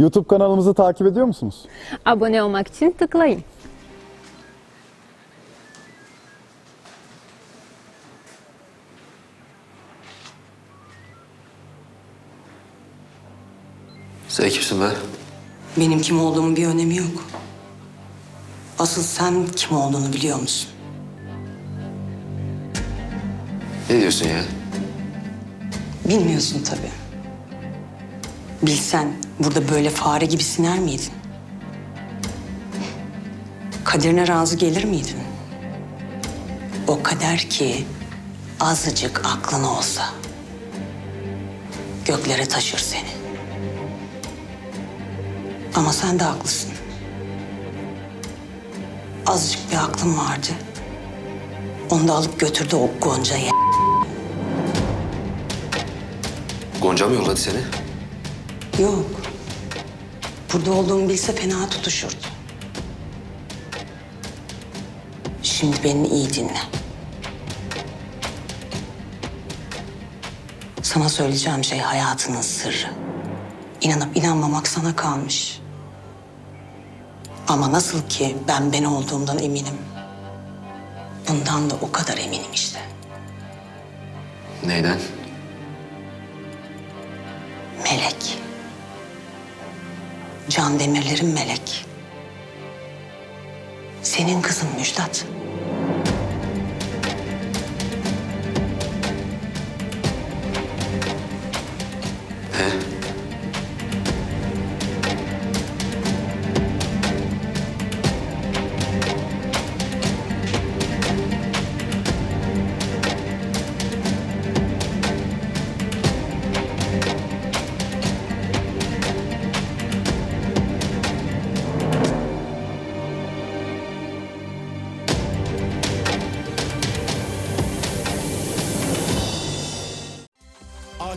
YouTube kanalımızı takip ediyor musunuz? Abone olmak için tıklayın. Sen kimsin be? Benim kim olduğumun bir önemi yok. Asıl sen kim olduğunu biliyor musun? Ne diyorsun ya? Bilmiyorsun tabii. Bilsen burada böyle fare gibi siner miydin? Kaderine razı gelir miydin? O kader ki azıcık aklın olsa göklere taşır seni. Ama sen de haklısın. Azıcık bir aklın vardı. Onu da alıp götürdü o Gonca'ya. Gonca mı yolladı seni? Yok. Burada olduğumu bilse fena tutuşurdu. Şimdi beni iyi dinle. Sana söyleyeceğim şey hayatının sırrı. İnanıp inanmamak sana kalmış. Ama nasıl ki ben ben olduğumdan eminim. Bundan da o kadar eminim işte. Neyden? Can Demirler'in melek. Senin kızın Müjdat.